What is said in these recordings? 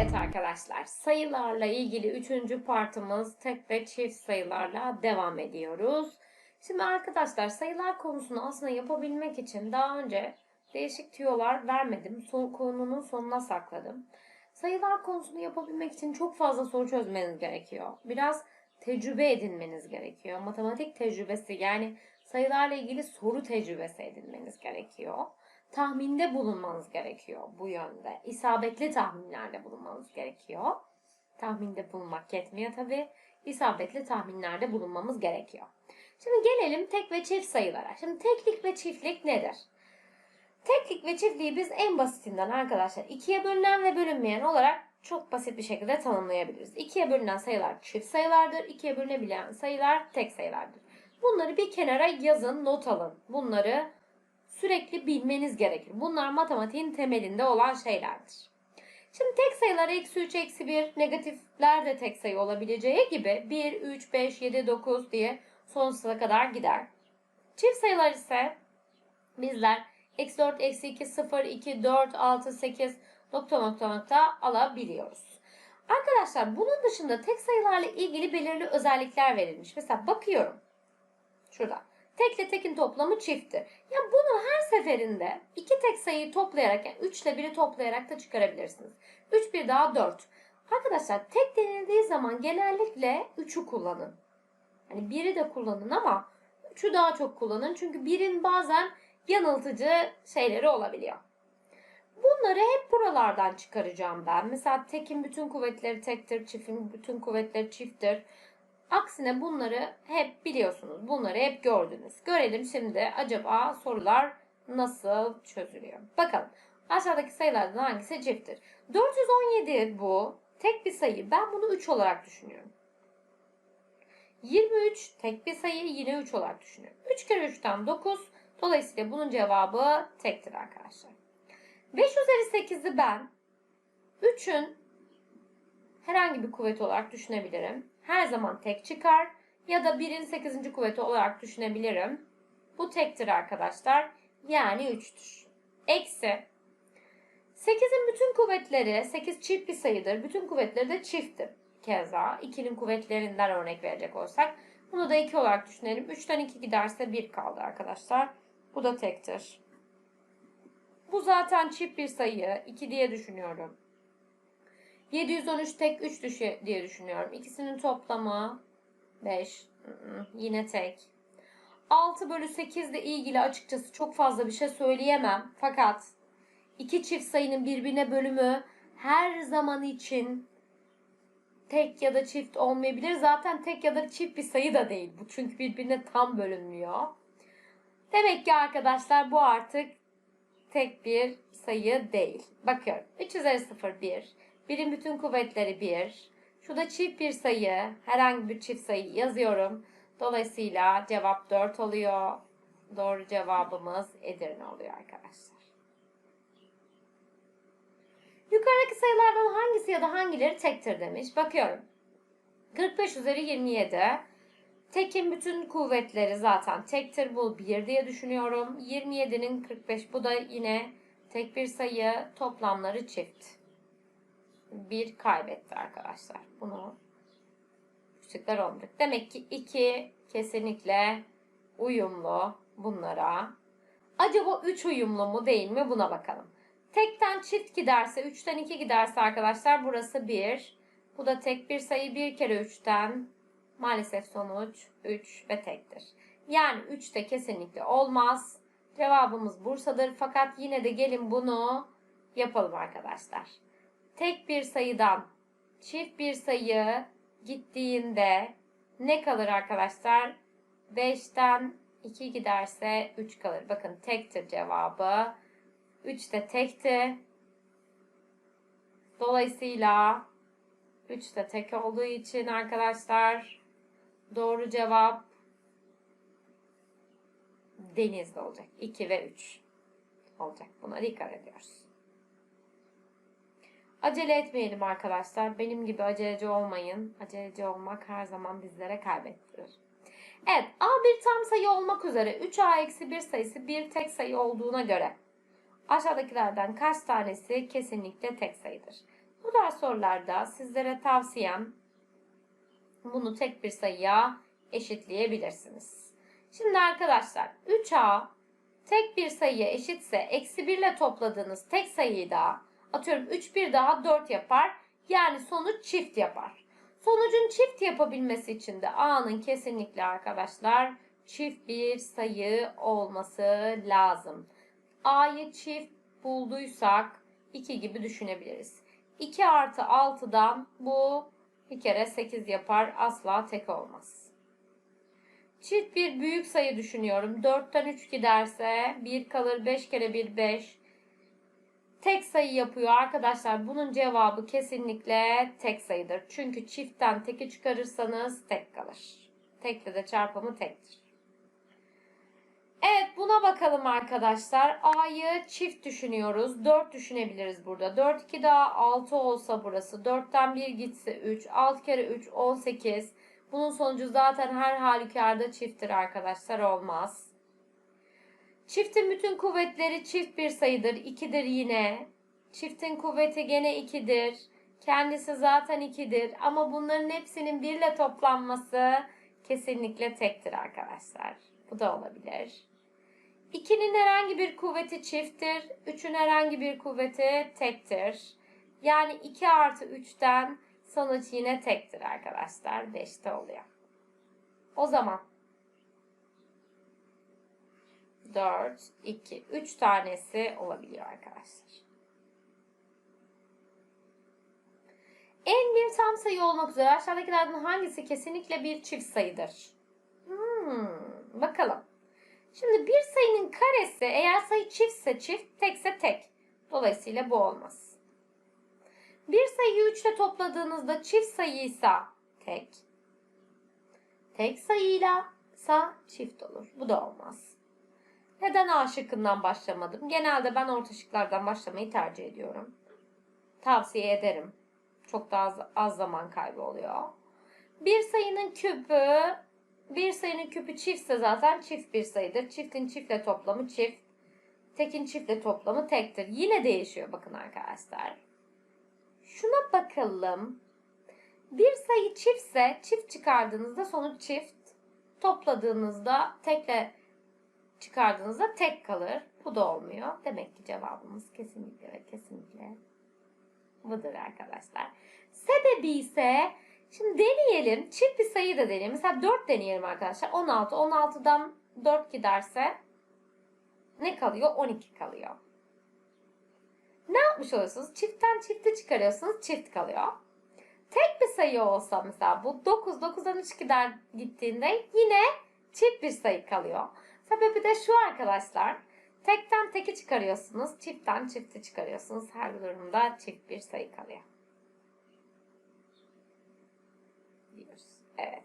Evet arkadaşlar, sayılarla ilgili üçüncü partımız tek ve çift sayılarla devam ediyoruz. Şimdi arkadaşlar sayılar konusunu aslında yapabilmek için daha önce değişik tüyolar vermedim. Son, konunun sonuna sakladım. Sayılar konusunu yapabilmek için çok fazla soru çözmeniz gerekiyor. Biraz tecrübe edinmeniz gerekiyor. Matematik tecrübesi yani sayılarla ilgili soru tecrübesi edinmeniz gerekiyor. Tahminde bulunmanız gerekiyor bu yönde. İsabetli tahminlerde bulunmanız gerekiyor. Tahminde bulunmak yetmiyor tabi. İsabetli tahminlerde bulunmamız gerekiyor. Şimdi gelelim tek ve çift sayılara. Şimdi teklik ve çiftlik nedir? Teklik ve çiftliği biz en basitinden arkadaşlar ikiye bölünen ve bölünmeyen olarak çok basit bir şekilde tanımlayabiliriz. İkiye bölünen sayılar çift sayılardır. ikiye bölünebilen sayılar tek sayılardır. Bunları bir kenara yazın, not alın. Bunları sürekli bilmeniz gerekir. Bunlar matematiğin temelinde olan şeylerdir. Şimdi tek sayılar eksi 3, eksi 1, negatifler de tek sayı olabileceği gibi 1, 3, 5, 7, 9 diye sonsuza kadar gider. Çift sayılar ise bizler eksi 4, eksi 2, 0, 2, 4, 6, 8 nokta nokta nokta alabiliyoruz. Arkadaşlar bunun dışında tek sayılarla ilgili belirli özellikler verilmiş. Mesela bakıyorum. Şurada. Tekle tekin toplamı çifttir. Ya bunu her seferinde iki tek sayıyı toplayarak yani 3 ile 1'i toplayarak da çıkarabilirsiniz. 3 bir daha 4. Arkadaşlar tek denildiği zaman genellikle 3'ü kullanın. Hani 1'i de kullanın ama 3'ü daha çok kullanın. Çünkü 1'in bazen yanıltıcı şeyleri olabiliyor. Bunları hep buralardan çıkaracağım ben. Mesela tekin bütün kuvvetleri tektir, çiftin bütün kuvvetleri çifttir. Aksine bunları hep biliyorsunuz. Bunları hep gördünüz. Görelim şimdi acaba sorular nasıl çözülüyor. Bakalım. Aşağıdaki sayılardan hangisi çifttir? 417 bu. Tek bir sayı. Ben bunu 3 olarak düşünüyorum. 23 tek bir sayı yine 3 olarak düşünüyorum. 3 kere 3'ten 9. Dolayısıyla bunun cevabı tektir arkadaşlar. 5 üzeri 8'i ben 3'ün herhangi bir kuvvet olarak düşünebilirim. Her zaman tek çıkar ya da 1'in 8. kuvveti olarak düşünebilirim. Bu tektir arkadaşlar. Yani 3'tür. Eksi 8'in bütün kuvvetleri 8 çift bir sayıdır. Bütün kuvvetleri de çifttir. Keza 2'nin kuvvetlerinden örnek verecek olsak bunu da 2 olarak düşünelim. 3'ten 2 giderse 1 kaldı arkadaşlar. Bu da tektir. Bu zaten çift bir sayı. 2 diye düşünüyorum. 713 tek 3 düşü diye düşünüyorum. İkisinin toplamı 5. Yine tek. 6 bölü 8 ile ilgili açıkçası çok fazla bir şey söyleyemem. Fakat iki çift sayının birbirine bölümü her zaman için tek ya da çift olmayabilir. Zaten tek ya da çift bir sayı da değil bu. Çünkü birbirine tam bölünmüyor. Demek ki arkadaşlar bu artık tek bir sayı değil. Bakıyorum. 3 üzeri 0 1. Birin bütün kuvvetleri 1. Şurada çift bir sayı, herhangi bir çift sayı yazıyorum. Dolayısıyla cevap 4 oluyor. Doğru cevabımız Edirne oluyor arkadaşlar. Yukarıdaki sayılardan hangisi ya da hangileri tektir demiş. Bakıyorum. 45 üzeri 27. Tekin bütün kuvvetleri zaten tektir. Bu 1 diye düşünüyorum. 27'nin 45 bu da yine tek bir sayı. Toplamları çift. 1 kaybetti arkadaşlar. Bunu küçükler olmadık. Demek ki 2 kesinlikle uyumlu bunlara. Acaba 3 uyumlu mu değil mi buna bakalım. Tekten çift giderse 3'ten 2 giderse arkadaşlar burası 1. Bu da tek bir sayı 1 kere 3'ten maalesef sonuç 3 ve tektir. Yani 3 de kesinlikle olmaz. Cevabımız Bursa'dır fakat yine de gelin bunu yapalım arkadaşlar tek bir sayıdan çift bir sayı gittiğinde ne kalır arkadaşlar? 5'ten 2 giderse 3 kalır. Bakın tektir cevabı. 3 de tekti. Dolayısıyla 3 de tek olduğu için arkadaşlar doğru cevap denizde olacak. 2 ve 3 olacak. Buna dikkat ediyoruz. Acele etmeyelim arkadaşlar. Benim gibi aceleci olmayın. Aceleci olmak her zaman bizlere kaybettirir. Evet A bir tam sayı olmak üzere 3A eksi 1 sayısı bir tek sayı olduğuna göre aşağıdakilerden kaç tanesi kesinlikle tek sayıdır? Bu tarz sorularda sizlere tavsiyem bunu tek bir sayıya eşitleyebilirsiniz. Şimdi arkadaşlar 3A tek bir sayıya eşitse eksi 1 ile topladığınız tek sayıyı da atıyorum 3 bir daha 4 yapar. Yani sonuç çift yapar. Sonucun çift yapabilmesi için de A'nın kesinlikle arkadaşlar çift bir sayı olması lazım. A'yı çift bulduysak 2 gibi düşünebiliriz. 2 artı 6'dan bu bir kere 8 yapar. Asla tek olmaz. Çift bir büyük sayı düşünüyorum. 4'ten 3 giderse 1 kalır. 5 kere 1 5. Tek sayı yapıyor arkadaşlar. Bunun cevabı kesinlikle tek sayıdır. Çünkü çiftten teki çıkarırsanız tek kalır. Tekle de çarpımı tektir. Evet buna bakalım arkadaşlar. A'yı çift düşünüyoruz. 4 düşünebiliriz burada. 4 2 daha 6 olsa burası. 4'ten 1 gitse 3. 6 kere 3 18. Bunun sonucu zaten her halükarda çifttir arkadaşlar. Olmaz. Çiftin bütün kuvvetleri çift bir sayıdır. 2'dir yine. Çiftin kuvveti gene 2'dir. Kendisi zaten 2'dir. Ama bunların hepsinin 1 ile toplanması kesinlikle tektir arkadaşlar. Bu da olabilir. 2'nin herhangi bir kuvveti çifttir. 3'ün herhangi bir kuvveti tektir. Yani 2 artı 3'ten sonuç yine tektir arkadaşlar. 5'te oluyor. O zaman 4, 2, 3 tanesi olabiliyor arkadaşlar. En bir tam sayı olmak üzere aşağıdakilerden hangisi kesinlikle bir çift sayıdır? Hmm, bakalım. Şimdi bir sayının karesi eğer sayı çiftse çift, tekse tek. Dolayısıyla bu olmaz. Bir sayıyı 3 ile topladığınızda çift sayıysa tek. Tek sayıyla ise çift olur. Bu da olmaz. Neden A şıkkından başlamadım? Genelde ben orta şıklardan başlamayı tercih ediyorum. Tavsiye ederim. Çok daha az, az zaman kaybı oluyor. Bir sayının küpü bir sayının küpü çiftse zaten çift bir sayıdır. Çiftin çiftle toplamı çift. Tekin çiftle toplamı tektir. Yine değişiyor bakın arkadaşlar. Şuna bakalım. Bir sayı çiftse çift çıkardığınızda sonuç çift. Topladığınızda tekle çıkardığınızda tek kalır. Bu da olmuyor. Demek ki cevabımız kesinlikle ve kesinlikle budur arkadaşlar. Sebebi ise Şimdi deneyelim. Çift bir sayı da deneyelim. Mesela 4 deneyelim arkadaşlar. 16. 16'dan 4 giderse ne kalıyor? 12 kalıyor. Ne yapmış oluyorsunuz? Çiftten çifte çıkarıyorsunuz. Çift kalıyor. Tek bir sayı olsa mesela bu 9. 9'dan 3 gider gittiğinde yine çift bir sayı kalıyor. Sebebi de şu arkadaşlar. Tekten teki çıkarıyorsunuz. Çiftten çifti çıkarıyorsunuz. Her durumda çift bir sayı kalıyor. Evet.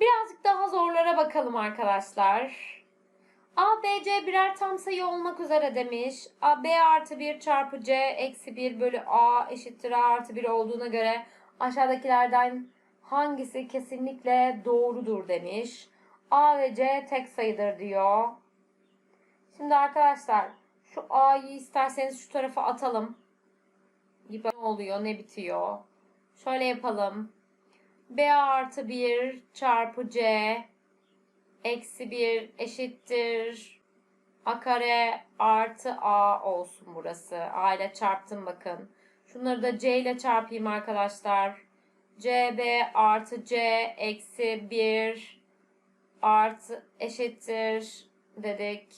Birazcık daha zorlara bakalım arkadaşlar. A, B, C birer tam sayı olmak üzere demiş. A, B artı 1 çarpı C eksi 1 bölü A eşittir A artı 1 olduğuna göre aşağıdakilerden hangisi kesinlikle doğrudur demiş. A ve C tek sayıdır diyor. Şimdi arkadaşlar şu A'yı isterseniz şu tarafa atalım. Ne oluyor ne bitiyor. Şöyle yapalım. B artı 1 çarpı C eksi 1 eşittir. A kare artı A olsun burası. A ile çarptım bakın. Şunları da C ile çarpayım arkadaşlar. CB artı C eksi 1 artı eşittir dedik.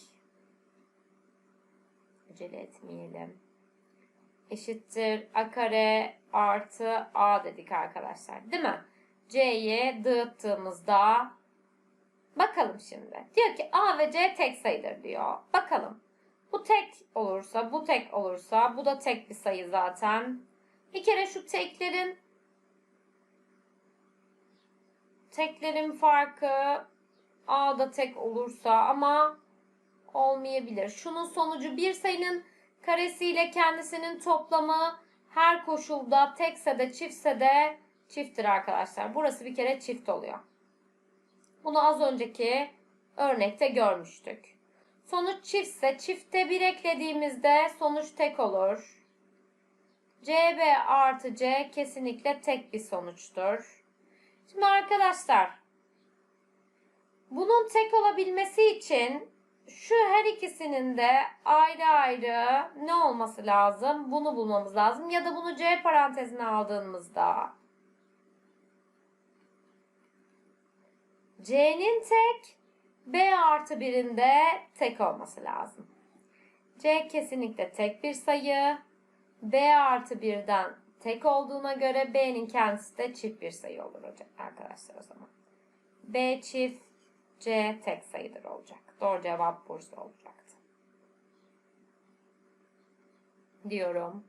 Acele etmeyelim. Eşittir A kare artı A dedik arkadaşlar. Değil mi? C'ye dağıttığımızda bakalım şimdi. Diyor ki A ve C tek sayıdır diyor. Bakalım. Bu tek olursa, bu tek olursa, bu da tek bir sayı zaten. Bir kere şu teklerin teklerin farkı A da tek olursa ama olmayabilir. Şunun sonucu bir sayının karesiyle kendisinin toplamı her koşulda tekse de çiftse de çifttir arkadaşlar. Burası bir kere çift oluyor. Bunu az önceki örnekte görmüştük. Sonuç çiftse çifte bir eklediğimizde sonuç tek olur. CB artı C kesinlikle tek bir sonuçtur. Şimdi arkadaşlar bunun tek olabilmesi için şu her ikisinin de ayrı ayrı ne olması lazım? Bunu bulmamız lazım. Ya da bunu C parantezine aldığımızda C'nin tek B artı birinde tek olması lazım. C kesinlikle tek bir sayı. B artı birden tek olduğuna göre B'nin kendisi de çift bir sayı olur arkadaşlar o zaman. B çift C tek sayıdır olacak. Doğru cevap Bursa olacaktı. Diyorum.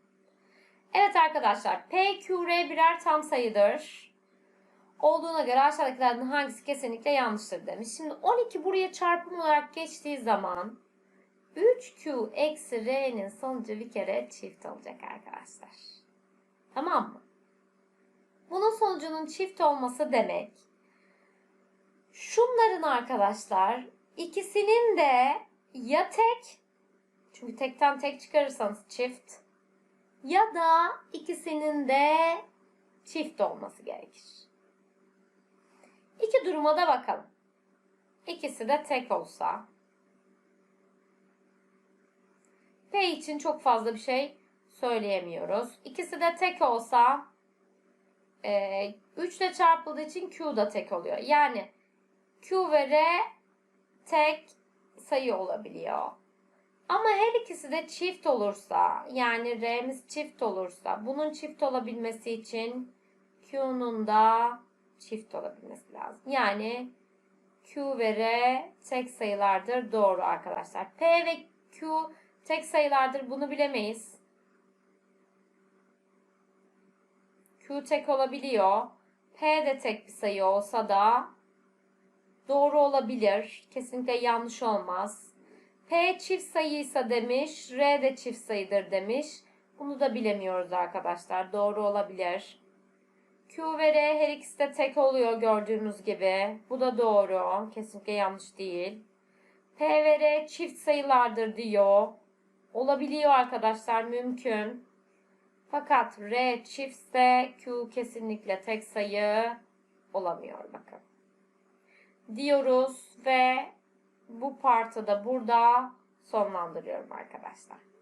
Evet arkadaşlar P, Q, R birer tam sayıdır. Olduğuna göre aşağıdakilerden hangisi kesinlikle yanlıştır demiş. Şimdi 12 buraya çarpım olarak geçtiği zaman 3Q eksi R'nin sonucu bir kere çift olacak arkadaşlar. Tamam mı? Bunun sonucunun çift olması demek şunların arkadaşlar ikisinin de ya tek çünkü tekten tek çıkarırsanız çift ya da ikisinin de çift olması gerekir. İki duruma da bakalım. İkisi de tek olsa P için çok fazla bir şey söyleyemiyoruz. İkisi de tek olsa e, 3 ile çarpıldığı için Q da tek oluyor. Yani Q ve R tek sayı olabiliyor. Ama her ikisi de çift olursa yani R'miz çift olursa bunun çift olabilmesi için Q'nun da çift olabilmesi lazım. Yani Q ve R tek sayılardır. Doğru arkadaşlar. P ve Q tek sayılardır. Bunu bilemeyiz. Q tek olabiliyor. P de tek bir sayı olsa da doğru olabilir. Kesinlikle yanlış olmaz. P çift sayıysa demiş, R de çift sayıdır demiş. Bunu da bilemiyoruz arkadaşlar. Doğru olabilir. Q ve R her ikisi de tek oluyor gördüğünüz gibi. Bu da doğru. Kesinlikle yanlış değil. P ve R çift sayılardır diyor. Olabiliyor arkadaşlar mümkün. Fakat R çiftse Q kesinlikle tek sayı olamıyor bakın. Diyoruz ve bu partı da burada sonlandırıyorum arkadaşlar.